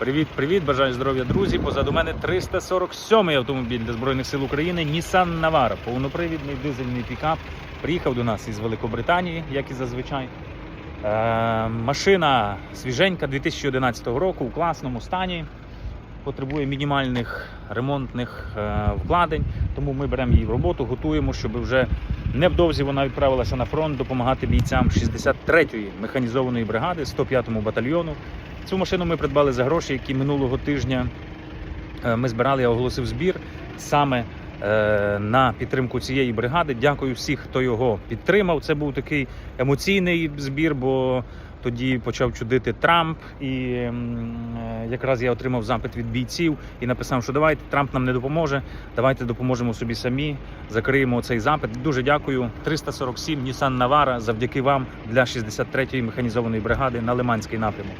Привіт, привіт, бажаю здоров'я, друзі. Позаду мене 347-й автомобіль для Збройних сил України Nissan Navara. Повнопривідний дизельний пікап. Приїхав до нас із Великобританії, як і зазвичай. Е, машина свіженька 2011 року у класному стані. Потребує мінімальних ремонтних е, вкладень, тому ми беремо її в роботу, готуємо, щоб вже невдовзі вона відправилася на фронт допомагати бійцям 63-ї механізованої бригади 105-му батальйону. Цю машину ми придбали за гроші, які минулого тижня е, ми збирали, я оголосив збір саме е, на підтримку цієї бригади. Дякую всіх, хто його підтримав. Це був такий емоційний збір, бо тоді почав чудити Трамп, і е, якраз я отримав запит від бійців і написав, що давайте Трамп нам не допоможе. Давайте допоможемо собі самі. Закриємо цей запит. Дуже дякую. 347 Nissan Navara завдяки вам для 63-ї механізованої бригади на Лиманський напрямок.